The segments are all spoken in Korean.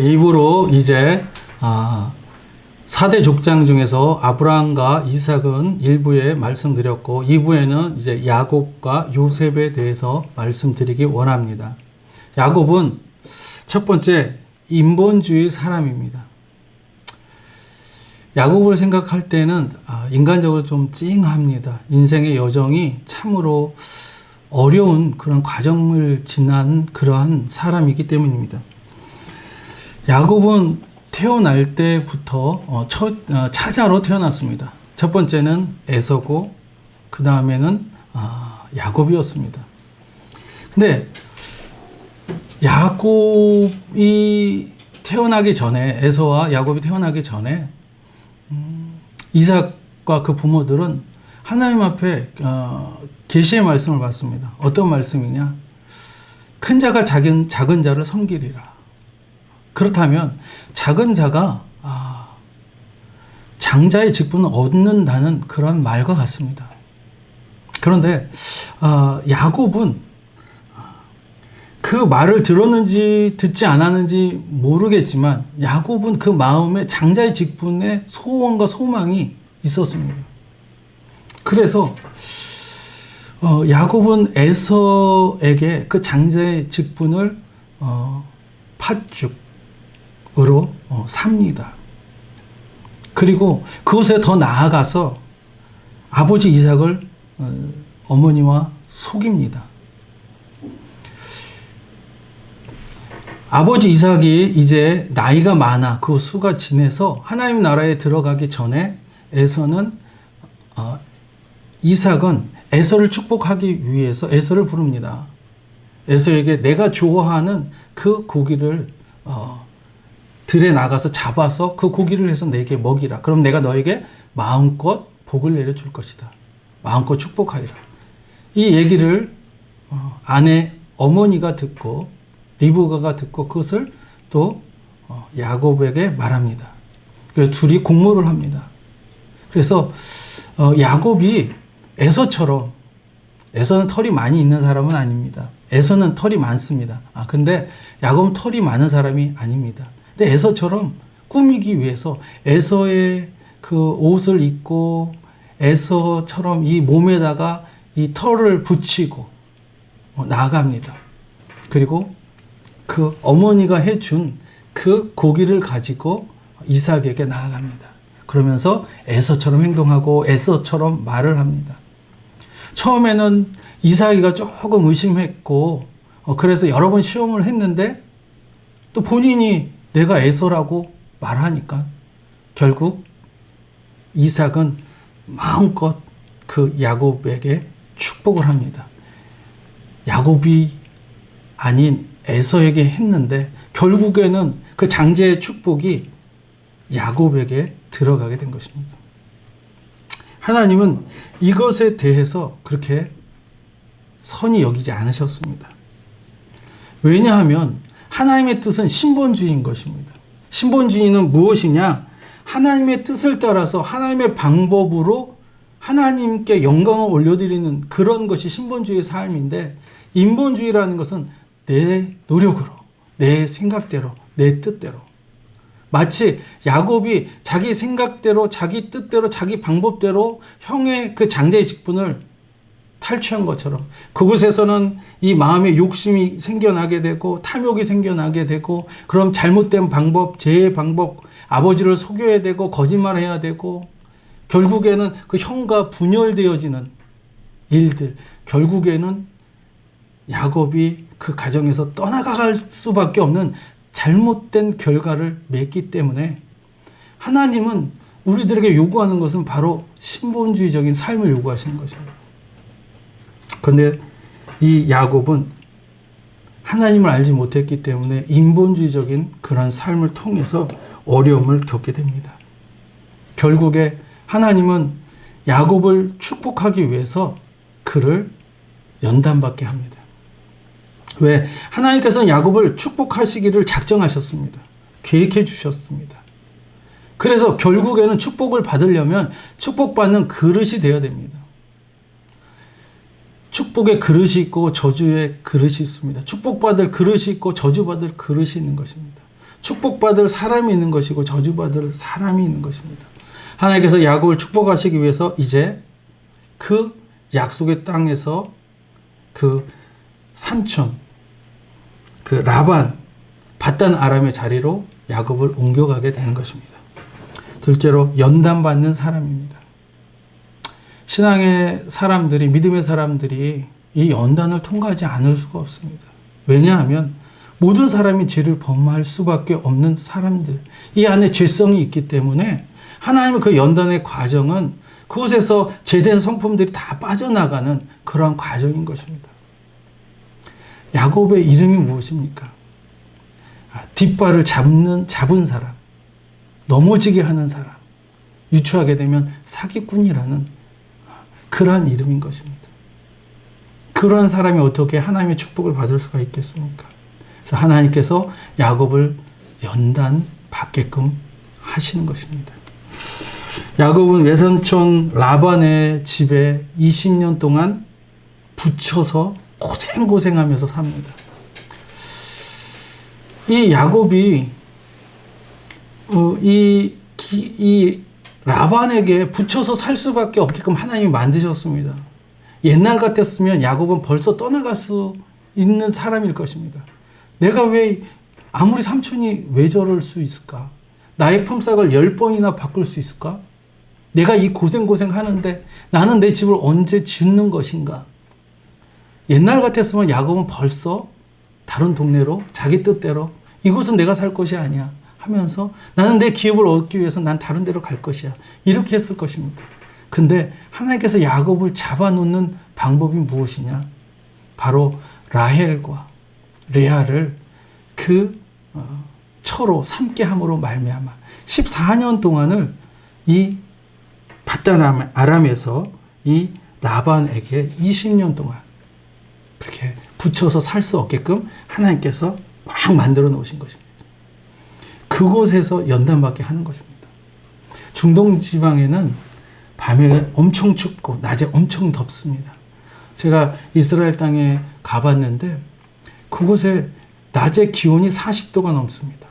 입으로 이제 아, 4대 족장 중에서 아브라함과 이삭은 일부에 말씀드렸고 2부에는 이제 야곱과 요셉에 대해서 말씀드리기 원합니다. 야곱은 첫 번째 인본주의 사람입니다. 야곱을 생각할 때는 아, 인간적으로 좀 찡합니다. 인생의 여정이 참으로 어려운 그런 과정을 지난 그러한 사람이기 때문입니다. 야곱은 태어날 때부터 어, 첫, 어, 차자로 태어났습니다. 첫 번째는 에서고 그 다음에는 아, 야곱이었습니다. 근데 야곱이 태어나기 전에 에서와 야곱이 태어나기 전에 음, 이삭과 그 부모들은 하나님 앞에 어, 계시의 말씀을 받습니다. 어떤 말씀이냐? 큰 자가 작은 작은 자를 섬기리라. 그렇다면 작은 자가 아, 장자의 직분을 얻는다는 그런 말과 같습니다. 그런데 아, 야곱은 그 말을 들었는지 듣지 않았는지 모르겠지만 야곱은 그 마음에 장자의 직분에 소원과 소망이 있었습니다. 그래서 어, 야곱은 에서에게 그 장자의 직분을 어, 팥죽 으로 어, 삽니다. 그리고 그곳에 더 나아가서 아버지 이삭을 어, 어머니와 속입니다. 아버지 이삭이 이제 나이가 많아 그 수가 지내서 하나님 나라에 들어가기 전에 에서는 어, 이삭은 에서를 축복하기 위해서 에서를 부릅니다. 에서에게 내가 좋아하는 그 고기를 어, 들에 나가서 잡아서 그 고기를 해서 내게 먹이라. 그럼 내가 너에게 마음껏 복을 내려줄 것이다. 마음껏 축복하리라. 이 얘기를 어, 아내 어머니가 듣고 리브가가 듣고 그것을 또 어, 야곱에게 말합니다. 그래서 둘이 공모를 합니다. 그래서 어, 야곱이 에서처럼 에서는 털이 많이 있는 사람은 아닙니다. 에서는 털이 많습니다. 아 근데 야곱은 털이 많은 사람이 아닙니다. 근데 에서처럼 꾸미기 위해서 에서의 그 옷을 입고 에서처럼 이 몸에다가 이 털을 붙이고 어, 나갑니다. 그리고 그 어머니가 해준 그 고기를 가지고 이삭에게 나아갑니다. 그러면서 에서처럼 행동하고 에서처럼 말을 합니다. 처음에는 이삭이가 조금 의심했고 어, 그래서 여러 번 시험을 했는데 또 본인이 내가 에서라고 말하니까 결국 이삭은 마음껏 그 야곱에게 축복을 합니다. 야곱이 아닌 에서에게 했는데 결국에는 그 장제의 축복이 야곱에게 들어가게 된 것입니다. 하나님은 이것에 대해서 그렇게 선이 여기지 않으셨습니다. 왜냐하면 하나님의 뜻은 신본주의인 것입니다. 신본주의는 무엇이냐? 하나님의 뜻을 따라서 하나님의 방법으로 하나님께 영광을 올려드리는 그런 것이 신본주의의 삶인데 인본주의라는 것은 내 노력으로, 내 생각대로, 내 뜻대로. 마치 야곱이 자기 생각대로, 자기 뜻대로, 자기 방법대로 형의 그 장자의 직분을 탈취한 것처럼 그곳에서는 이 마음의 욕심이 생겨나게 되고 탐욕이 생겨나게 되고 그럼 잘못된 방법, 제 방법, 아버지를 속여야 되고 거짓말해야 되고 결국에는 그 형과 분열되어지는 일들, 결국에는 야곱이 그 가정에서 떠나갈 수밖에 없는 잘못된 결과를 맺기 때문에 하나님은 우리들에게 요구하는 것은 바로 신본주의적인 삶을 요구하시는 것입니다. 그런데 이 야곱은 하나님을 알지 못했기 때문에 인본주의적인 그런 삶을 통해서 어려움을 겪게 됩니다. 결국에 하나님은 야곱을 축복하기 위해서 그를 연단받게 합니다. 왜? 하나님께서는 야곱을 축복하시기를 작정하셨습니다. 계획해 주셨습니다. 그래서 결국에는 축복을 받으려면 축복받는 그릇이 되어야 됩니다. 축복의 그릇이 있고 저주의 그릇이 있습니다. 축복받을 그릇이 있고 저주받을 그릇이 있는 것입니다. 축복받을 사람이 있는 것이고 저주받을 사람이 있는 것입니다. 하나님께서 야곱을 축복하시기 위해서 이제 그 약속의 땅에서 그 삼촌 그 라반 바단 아람의 자리로 야곱을 옮겨가게 되는 것입니다. 둘째로 연단받는 사람입니다. 신앙의 사람들이 믿음의 사람들이 이 연단을 통과하지 않을 수가 없습니다. 왜냐하면 모든 사람이 죄를 범할 수밖에 없는 사람들 이 안에 죄성이 있기 때문에 하나님의 그 연단의 과정은 그곳에서 제된 성품들이 다 빠져나가는 그러한 과정인 것입니다. 야곱의 이름이 무엇입니까? 아, 뒷발을 잡는 잡은 사람, 넘어지게 하는 사람, 유추하게 되면 사기꾼이라는 그러한 이름인 것입니다. 그러한 사람이 어떻게 하나님의 축복을 받을 수가 있겠습니까? 그래서 하나님께서 야곱을 연단 받게끔 하시는 것입니다. 야곱은 외선촌 라반의 집에 20년 동안 붙여서 고생고생하면서 삽니다. 이 야곱이 어, 이, 기, 이 라반에게 붙여서 살 수밖에 없게끔 하나님이 만드셨습니다. 옛날 같았으면 야곱은 벌써 떠나갈 수 있는 사람일 것입니다. 내가 왜 아무리 삼촌이 왜 저럴 수 있을까? 나의 품삯을 열 번이나 바꿀 수 있을까? 내가 이 고생 고생 하는데 나는 내 집을 언제 짓는 것인가? 옛날 같았으면 야곱은 벌써 다른 동네로 자기 뜻대로 이곳은 내가 살 것이 아니야 하면서 나는 내 기업을 얻기 위해서 난 다른 데로 갈 것이야. 이렇게 했을 것입니다. 근데 하나님께서 야곱을 잡아놓는 방법이 무엇이냐? 바로 라헬과 레아를 그 어, 처로 삼게 함으로 말미암아 14년 동안을 이 바단 아람에서 이 라반에게 20년 동안 그렇게 붙여서 살 수 없게끔 하나님께서 막 만들어 놓으신 것입니다. 그곳에서 연단받게 하는 것입니다. 중동 지방에는 밤에 엄청 춥고 낮에 엄청 덥습니다. 제가 이스라엘 땅에 가봤는데 그곳에 낮에 기온이 40도가 넘습니다.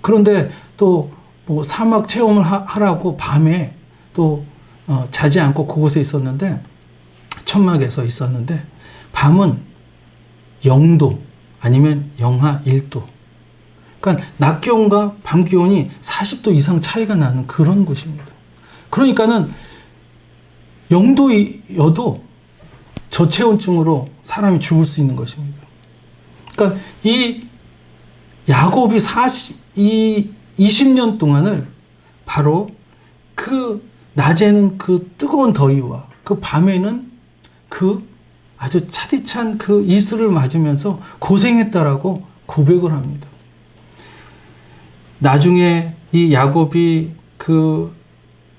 그런데 또 뭐 사막 체험을 하 라고 밤에 또 어, 자지 않고 그곳에 있었는데 천막에서 있었는데 밤은 0도 아니면 영하 1도. 그러니까 낮 기온과 밤 기온이 40도 이상 차이가 나는 그런 곳입니다. 그러니까는 0도여도 저체온증으로 사람이 죽을 수 있는 것입니다. 그러니까 이 야곱이 40, 이 20년 동안을 바로 그 낮에는 그 뜨거운 더위와 그 밤에는 그 아주 차디찬 그 이슬을 맞으면서 고생했다라고 고백을 합니다. 나중에 이 야곱이 그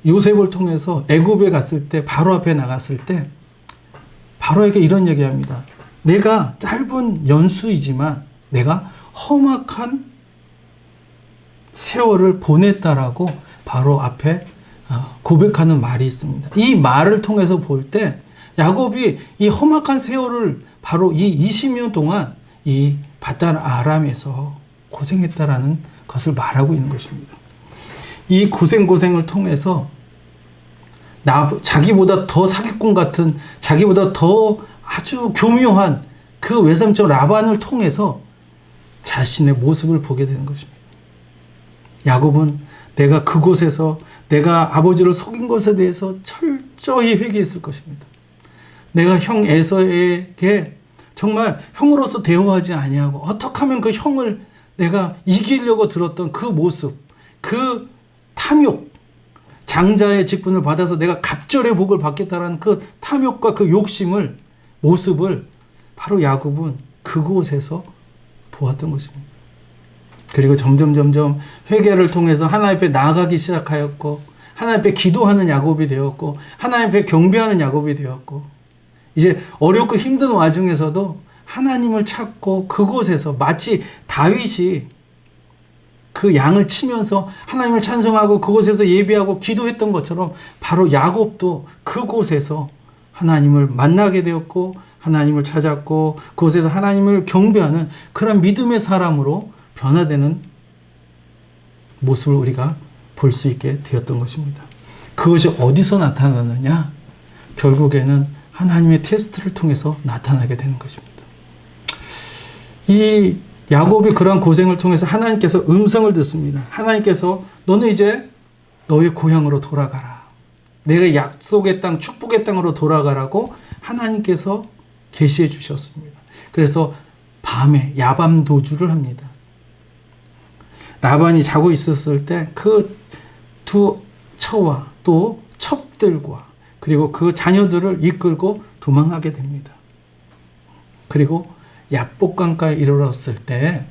요셉을 통해서 애굽에 갔을 때 바로 앞에 나갔을 때 바로에게 이런 얘기합니다. 내가 짧은 연수이지만 내가 험악한 세월을 보냈다라고 바로 앞에 어, 고백하는 말이 있습니다. 이 말을 통해서 볼 때 야곱이 이 험악한 세월을 바로 이 20년 동안 이 바단 아람에서 고생했다라는 것을 말하고 있는 것입니다. 이 고생 고생을 통해서 나 자기보다 더 사기꾼 같은 자기보다 더 아주 교묘한 그 외삼촌 라반을 통해서 자신의 모습을 보게 되는 것입니다. 야곱은 내가 그곳에서 내가 아버지를 속인 것에 대해서 철저히 회개했을 것입니다. 내가 형 에서에게 정말 형으로서 대우하지 아니하고 어떻게 하면 그 형을 내가 이기려고 들었던 그 모습, 그 탐욕, 장자의 직분을 받아서 내가 갑절의 복을 받겠다라는 그 탐욕과 그 욕심을 모습을 바로 야곱은 그곳에서 보았던 것입니다. 그리고 점점 점점 회개를 통해서 하나님 앞에 나아가기 시작하였고 하나님 앞에 기도하는 야곱이 되었고 하나님 앞에 경배하는 야곱이 되었고 이제 어렵고 힘든 와중에서도 하나님을 찾고 그곳에서 마치 다윗이 그 양을 치면서 하나님을 찬송하고 그곳에서 예배하고 기도했던 것처럼 바로 야곱도 그곳에서 하나님을 만나게 되었고 하나님을 찾았고 그곳에서 하나님을 경배하는 그런 믿음의 사람으로 변화되는 모습을 우리가 볼 수 있게 되었던 것입니다. 그것이 어디서 나타나느냐? 결국에는 하나님의 테스트를 통해서 나타나게 되는 것입니다. 이 야곱이 그러한 고생을 통해서 하나님께서 음성을 듣습니다. 하나님께서 너는 이제 너의 고향으로 돌아가라. 내가 약속의 땅, 축복의 땅으로 돌아가라고 하나님께서 계시해 주셨습니다. 그래서 밤에 야밤 도주를 합니다. 라반이 자고 있었을 때 그 두 처와 또 첩들과 그리고 그 자녀들을 이끌고 도망하게 됩니다. 그리고 야복강가에 이르렀을 때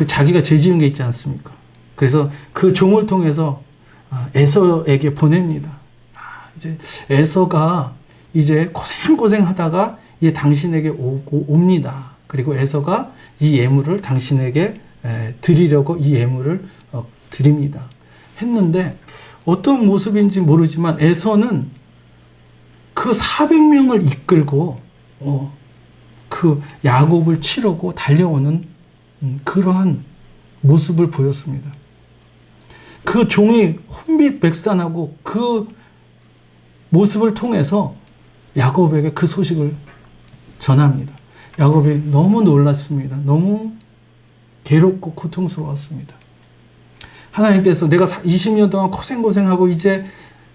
그 자기가 죄지은 게 있지 않습니까? 그래서 그 종을 통해서 아, 에서에게 보냅니다. 아, 이제 에서가 이제 고생 고생 하다가 이제 당신에게 오고 옵니다. 그리고 에서가 이 예물을 당신에게 에, 드리려고 이 예물을 어, 드립니다. 했는데 어떤 모습인지 모르지만 에서는 그 400명을 이끌고 어, 그 야곱을 치르고 달려오는 음, 그러한 모습을 보였습니다. 그 종이 혼비백산하고 그 모습을 통해서 야곱에게 그 소식을 전합니다. 야곱이 너무 놀랐습니다. 너무 괴롭고 고통스러웠습니다. 하나님께서 내가 20년 동안 고생고생하고 이제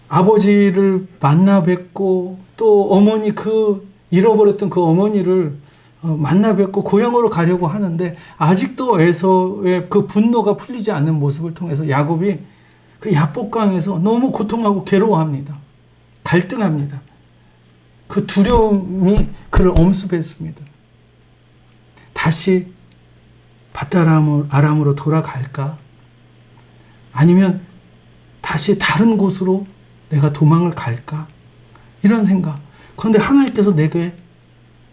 아버지를 만나 뵙고 또 어머니 그 잃어버렸던 그 어머니를 어, 만나 뵙고 고향으로 가려고 하는데 아직도 에서의 그 분노가 풀리지 않는 모습을 통해서 야곱이 그 야복강에서 너무 고통하고 괴로워합니다. 갈등합니다. 그 두려움이 그를 엄습했습니다. 다시 바다람으로 돌아갈까? 아니면 다시 다른 곳으로 내가 도망을 갈까? 이런 생각. 그런데 하나님께서 내게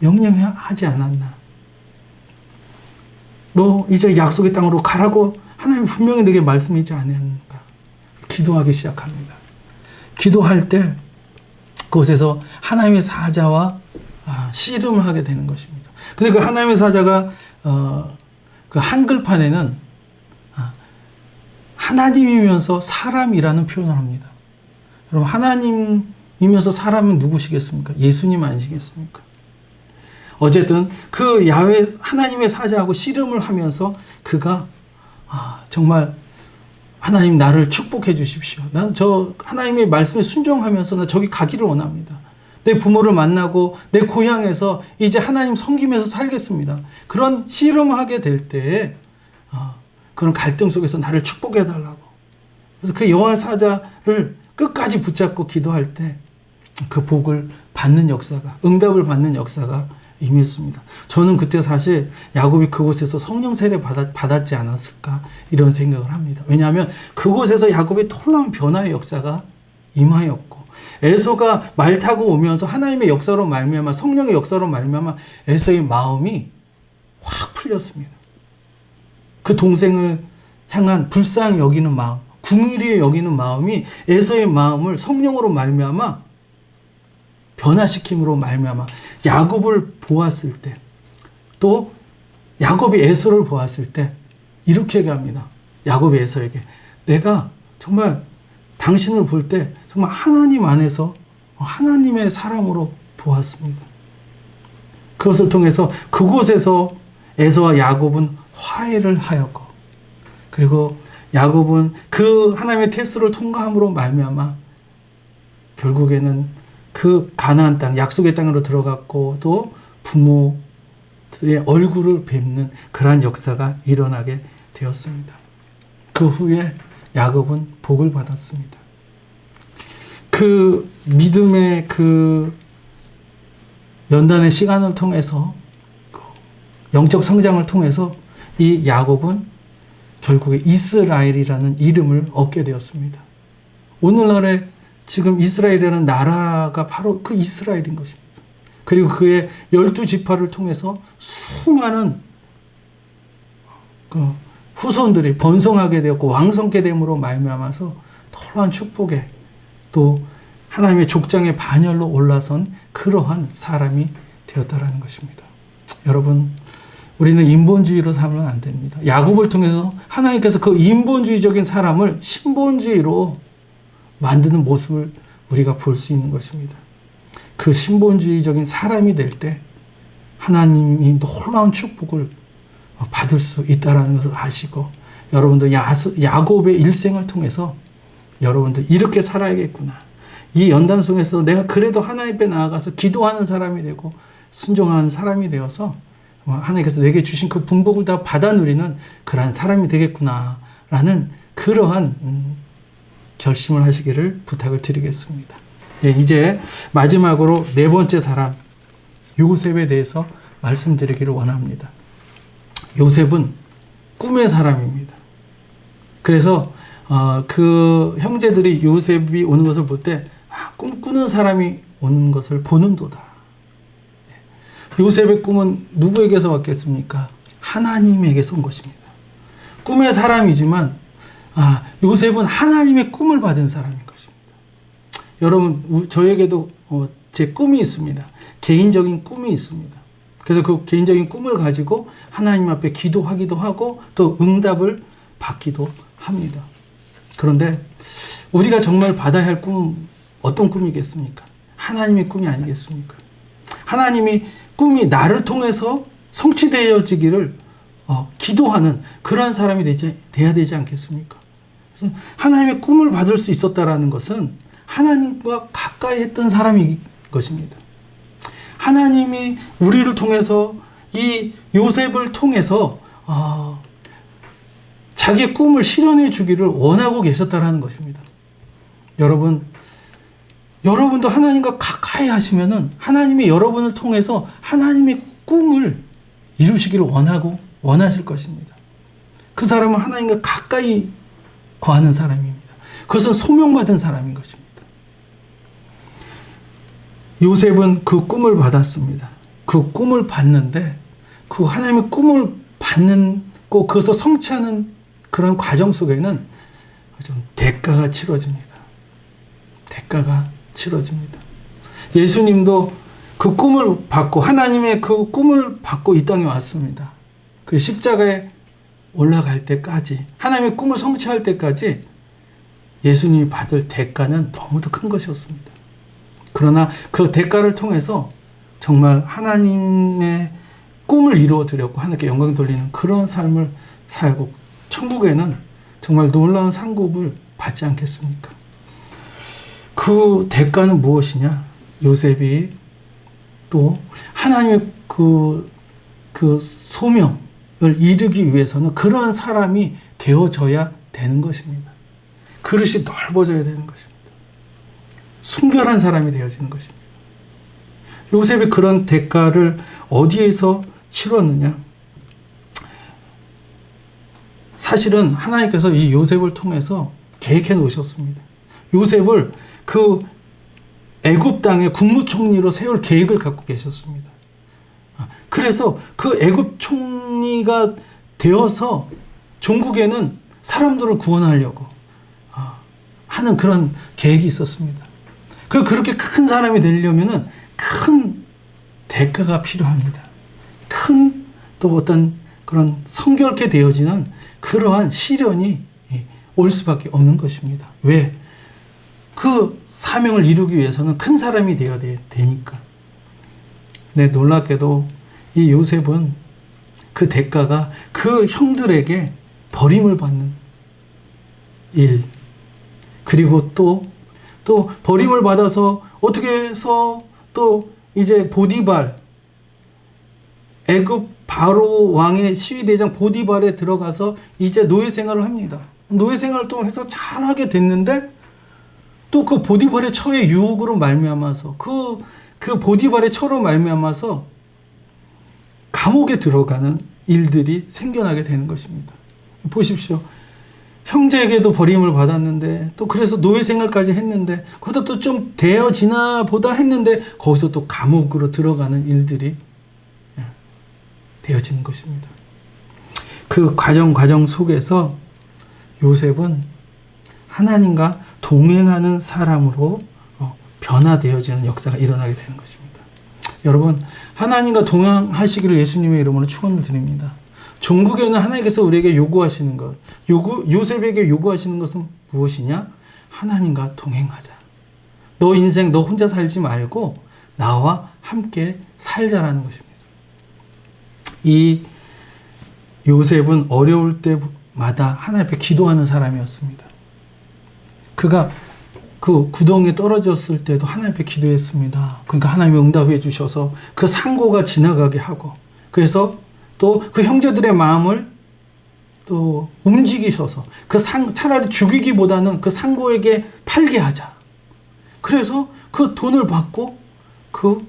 명령하지 않았나? 너 이제 약속의 땅으로 가라고 하나님 분명히 내게 말씀하지 않았는가? 기도하기 시작합니다. 기도할 때 그곳에서 하나님의 사자와 아, 씨름을 하게 되는 것입니다. 근데 그 하나님의 사자가 어, 그 한글판에는 아, 하나님이면서 사람이라는 표현을 합니다. 그럼 하나님이면서 사람은 누구시겠습니까? 예수님 아니시겠습니까? 어쨌든 그 야외 하나님의 사자하고 씨름을 하면서 그가 아, 정말 하나님 나를 축복해 주십시오. 난 저 하나님의 말씀에 순종하면서 나 저기 가기를 원합니다. 내 부모를 만나고 내 고향에서 이제 하나님 섬기면서 살겠습니다. 그런 씨름을 하게 될 때에 어, 그런 갈등 속에서 나를 축복해 달라고. 그래서 그 여호와 사자를 끝까지 붙잡고 기도할 때 그 복을 받는 역사가 응답을 받는 역사가 임했습니다. 저는 그때 사실 야곱이 그곳에서 성령 세례 받았, 받았지 않았을까 이런 생각을 합니다. 왜냐하면 그곳에서 야곱이 놀라운 변화의 역사가 임하였고 에서가 말 타고 오면서 하나님의 역사로 말미암아 성령의 역사로 말미암아 에서의 마음이 확 풀렸습니다. 그 동생을 향한 불쌍히 여기는 마음, 궁일이 여기는 마음이 에서의 마음을 성령으로 말미암아 변화시킴으로 말미암아 야곱을 보았을 때 또 야곱이 에서를 보았을 때 이렇게 얘기합니다. 야곱이 에서에게 내가 정말 당신을 볼 때 정말 하나님 안에서 하나님의 사람으로 보았습니다. 그것을 통해서 그곳에서 에서와 야곱은 화해를 하였고 그리고 야곱은 그 하나님의 테스트를 통과함으로 말미암아 결국에는 그 가나안 땅 약속의 땅으로 들어갔고 또 부모의 얼굴을 뵙는 그러한 역사가 일어나게 되었습니다. 그 후에 야곱은 복을 받았습니다. 그 믿음의 그 연단의 시간을 통해서 영적 성장을 통해서 이 야곱은 결국에 이스라엘이라는 이름을 얻게 되었습니다. 오늘날의 지금 이스라엘이라는 나라가 바로 그 이스라엘인 것입니다. 그리고 그의 열두 지파를 통해서 수많은 그 후손들이 번성하게 되었고 왕성케 됨으로 말미암아서 놀라운 축복에 또 하나님의 족장의 반열로 올라선 그러한 사람이 되었다라는 것입니다. 여러분 우리는 인본주의로 살면 안 됩니다. 야곱을 통해서 하나님께서 그 인본주의적인 사람을 신본주의로 만드는 모습을 우리가 볼 수 있는 것입니다. 그 신본주의적인 사람이 될 때 하나님이 놀라운 축복을 받을 수 있다라는 것을 아시고 여러분들 야수, 야곱의 일생을 통해서 여러분들 이렇게 살아야겠구나. 이 연단송에서 내가 그래도 하나님 앞에 나아가서 기도하는 사람이 되고 순종하는 사람이 되어서 하나님께서 내게 주신 그 분복을 다 받아 누리는 그러한 사람이 되겠구나라는 그러한 음, 결심을 하시기를 부탁을 드리겠습니다. 네, 이제 마지막으로 네 번째 사람 요셉에 대해서 말씀드리기를 원합니다. 요셉은 꿈의 사람입니다. 그래서 어, 그 형제들이 요셉이 오는 것을 볼 때 아, 꿈꾸는 사람이 오는 것을 보는도다. 네. 요셉의 꿈은 누구에게서 왔겠습니까? 하나님에게서 온 것입니다. 꿈의 사람이지만 아, 요셉은 하나님의 꿈을 받은 사람인 것입니다. 여러분, 저에게도 어, 제 꿈이 있습니다. 개인적인 꿈이 있습니다. 그래서 그 개인적인 꿈을 가지고 하나님 앞에 기도하기도 하고 또 응답을 받기도 합니다. 그런데 우리가 정말 받아야 할 꿈은 어떤 꿈이겠습니까? 하나님의 꿈이 아니겠습니까? 하나님이 꿈이 나를 통해서 성취되어지기를 어, 기도하는 그러한 사람이 되지, 돼야 되지 않겠습니까? 하나님의 꿈을 받을 수 있었다라는 것은 하나님과 가까이 했던 사람인 것입니다. 하나님이 우리를 통해서 이 요셉을 통해서 어, 자기의 꿈을 실현해 주기를 원하고 계셨다라는 것입니다. 여러분, 여러분도 하나님과 가까이 하시면은 하나님이 여러분을 통해서 하나님의 꿈을 이루시기를 원하고 원하실 것입니다. 그 사람은 하나님과 가까이 거하는 사람입니다. 그것은 소명받은 사람인 것입니다. 요셉은 그 꿈을 받았습니다. 그 꿈을 받는데 그 하나님의 꿈을 받는 꼭 그것을 성취하는 그런 과정 속에는 좀 대가가 치러집니다. 대가가 치러집니다. 예수님도 그 꿈을 받고 하나님의 그 꿈을 받고 이 땅에 왔습니다. 그 십자가에 올라갈 때까지 하나님의 꿈을 성취할 때까지 예수님이 받을 대가는 너무도 큰 것이었습니다. 그러나 그 대가를 통해서 정말 하나님의 꿈을 이루어 드렸고 하나님께 영광 돌리는 그런 삶을 살고 천국에는 정말 놀라운 상급을 받지 않겠습니까? 그 대가는 무엇이냐? 요셉이 또 하나님의 그, 그 소명을 이루기 위해서는 그러한 사람이 되어져야 되는 것입니다. 그릇이 넓어져야 되는 것입니다. 순결한 사람이 되어지는 것입니다. 요셉이 그런 대가를 어디에서 치렀느냐? 사실은 하나님께서 이 요셉을 통해서 계획해 놓으셨습니다. 요셉을 그 애굽 땅의 국무총리로 세울 계획을 갖고 계셨습니다. 그래서 그 애굽 총 리가 되어서 종국에는 사람들을 구원하려고 하는 그런 계획이 있었습니다. 그 그렇게 큰 사람이 되려면은 큰 대가가 필요합니다. 큰 또 어떤 그런 성결케 되어지는 그러한 시련이 올 수밖에 없는 것입니다. 왜? 그 사명을 이루기 위해서는 큰 사람이 되어야 되 니까. 네, 놀랍게도 이 요셉은 그 대가가 그 형들에게 버림을 받는 일, 그리고 또 또 버림을 받아서 어떻게 해서 또 이제 보디발 애굽 바로 왕의 시위대장 보디발에 들어가서 이제 노예 생활을 합니다. 노예 생활을 또 해서 잘하게 됐는데 또 그 보디발의 처의 유혹으로 말미암아서 그, 그 보디발의 처로 말미암아서 감옥에 들어가는 일들이 생겨나게 되는 것입니다. 보십시오. 형제에게도 버림을 받았는데 또 그래서 노예 생활까지 했는데 또좀 되어지나 보다 했는데 거기서 또 감옥으로 들어가는 일들이 예, 되어지는 것입니다. 그 과정 과정 속에서 요셉은 하나님과 동행하는 사람으로 어, 변화되어지는 역사가 일어나게 되는 것입니다. 여러분 하나님과 동행하시기를 예수님의 이름으로 축원을 드립니다. 종국에는 하나님께서 우리에게 요구하시는 것, 요구, 요셉에게 요구하시는 것은 무엇이냐? 하나님과 동행하자. 너 인생 너 혼자 살지 말고 나와 함께 살자라는 것입니다. 이 요셉은 어려울 때마다 하나님 앞에 기도하는 사람이었습니다. 그가 그 구덩이에 떨어졌을 때도 하나님 앞에 기도했습니다. 그러니까 하나님이 응답해 주셔서 그 상고가 지나가게 하고 그래서 또 그 형제들의 마음을 또 움직이셔서 그 상, 차라리 죽이기보다는 그 상고에게 팔게 하자. 그래서 그 돈을 받고 그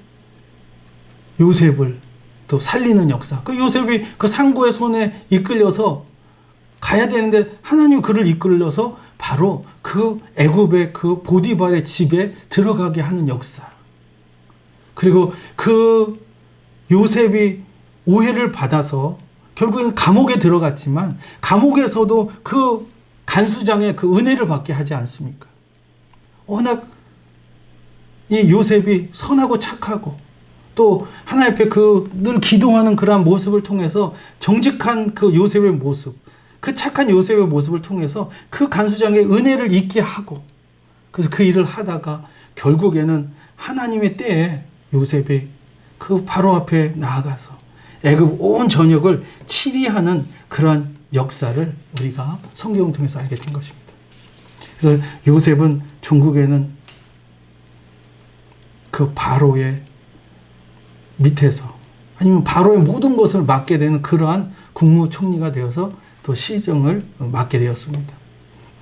요셉을 또 살리는 역사. 그 요셉이 그 상고의 손에 이끌려서 가야 되는데 하나님 그를 이끌려서 바로 그 애굽의 그 보디발의 집에 들어가게 하는 역사. 그리고 그 요셉이 오해를 받아서 결국엔 감옥에 들어갔지만 감옥에서도 그 간수장의 그 은혜를 받게 하지 않습니까? 워낙 이 요셉이 선하고 착하고 또 하나님 앞에 그 늘 기도하는 그러한 모습을 통해서 정직한 그 요셉의 모습, 그 착한 요셉의 모습을 통해서 그 간수장의 은혜를 잊게 하고 그래서 그 일을 하다가 결국에는 하나님의 때에 요셉이 그 바로 앞에 나아가서 애굽 온 전역을 치리하는 그러한 역사를 우리가 성경을 통해서 알게 된 것입니다. 그래서 요셉은 종국에는 그 바로의 밑에서 아니면 바로의 모든 것을 맡게 되는 그러한 국무총리가 되어서 또 시정을 맡게 되었습니다.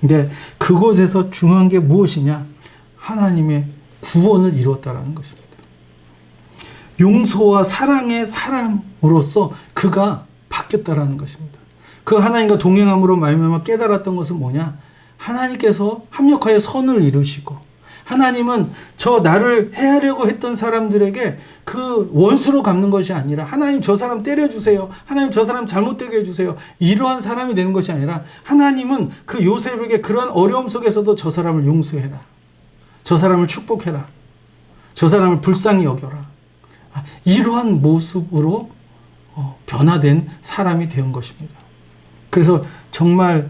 근데 그곳에서 중요한 게 무엇이냐? 하나님의 구원을 이루었다라는 것입니다. 용서와 사랑의 사람으로서 그가 바뀌었다라는 것입니다. 그 하나님과 동행함으로 말미암아 깨달았던 것은 뭐냐? 하나님께서 합력하여 선을 이루시고 하나님은 저 나를 해하려고 했던 사람들에게 그 원수로 갚는 것이 아니라 하나님 저 사람 때려주세요. 하나님 저 사람 잘못되게 해주세요. 이러한 사람이 되는 것이 아니라 하나님은 그 요셉에게 그러한 어려움 속에서도 저 사람을 용서해라. 저 사람을 축복해라. 저 사람을 불쌍히 여겨라. 이러한 모습으로 어, 변화된 사람이 된 것입니다. 그래서 정말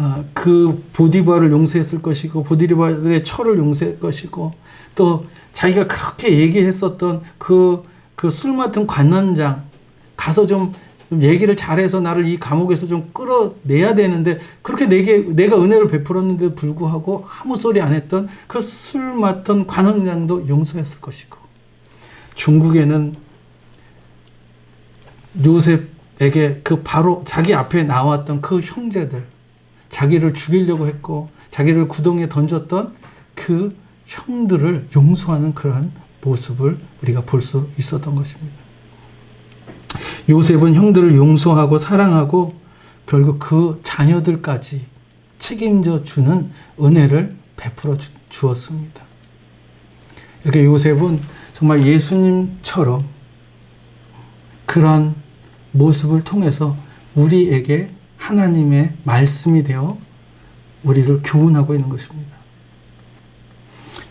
어, 그 보디바를 용서했을 것이고 보디바의 철을 용서할 것이고 또 자기가 그렇게 얘기했었던 그 그 술 맡은 관원장 가서 좀 얘기를 잘해서 나를 이 감옥에서 좀 끌어내야 되는데 그렇게 내게 내가 은혜를 베풀었는데 불구하고 아무 소리 안 했던 그 술 맡은 관원장도 용서했을 것이고 중국에는 요셉에게 그 바로 자기 앞에 나왔던 그 형제들 자기를 죽이려고 했고 자기를 구덩이에 던졌던 그 형들을 용서하는 그러한 모습을 우리가 볼 수 있었던 것입니다. 요셉은 형들을 용서하고 사랑하고 결국 그 자녀들까지 책임져 주는 은혜를 베풀어 주었습니다. 이렇게 요셉은 정말 예수님처럼 그런 모습을 통해서 우리에게 하나님의 말씀이 되어 우리를 교훈하고 있는 것입니다.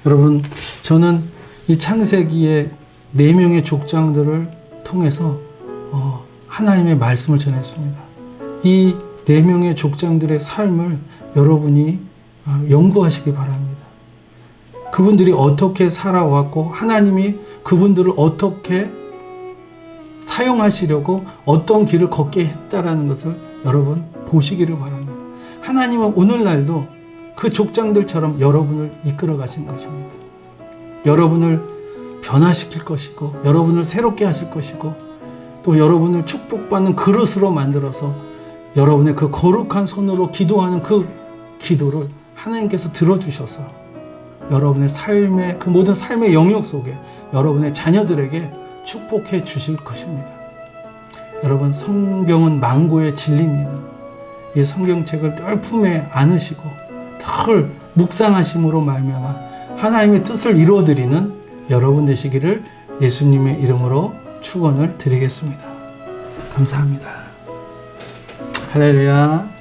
여러분, 저는 이 창세기의 네 명의 족장들을 통해서 어, 하나님의 말씀을 전했습니다. 이 네 명의 족장들의 삶을 여러분이 어, 연구하시기 바랍니다. 그분들이 어떻게 살아왔고 하나님이 그분들을 어떻게 사용하시려고 어떤 길을 걷게 했다라는 것을 여러분 보시기를 바랍니다. 하나님은 오늘날도 그 족장들처럼 여러분을 이끌어 가신 것입니다. 여러분을 변화시킬 것이고, 여러분을 새롭게 하실 것이고, 또 여러분을 축복받는 그릇으로 만들어서 여러분의 그 거룩한 손으로 기도하는 그 기도를 하나님께서 들어주셔서 여러분의 삶의 그 모든 삶의 영역 속에 여러분의 자녀들에게 축복해 주실 것입니다. 여러분 성경은 망고의 진리입니다. 이 성경책을 늘 품에 안으시고 늘 묵상하심으로 말미암아 하나님의 뜻을 이루어드리는 여러분 되시기를 예수님의 이름으로 축원을 드리겠습니다. 감사합니다. 할렐루야.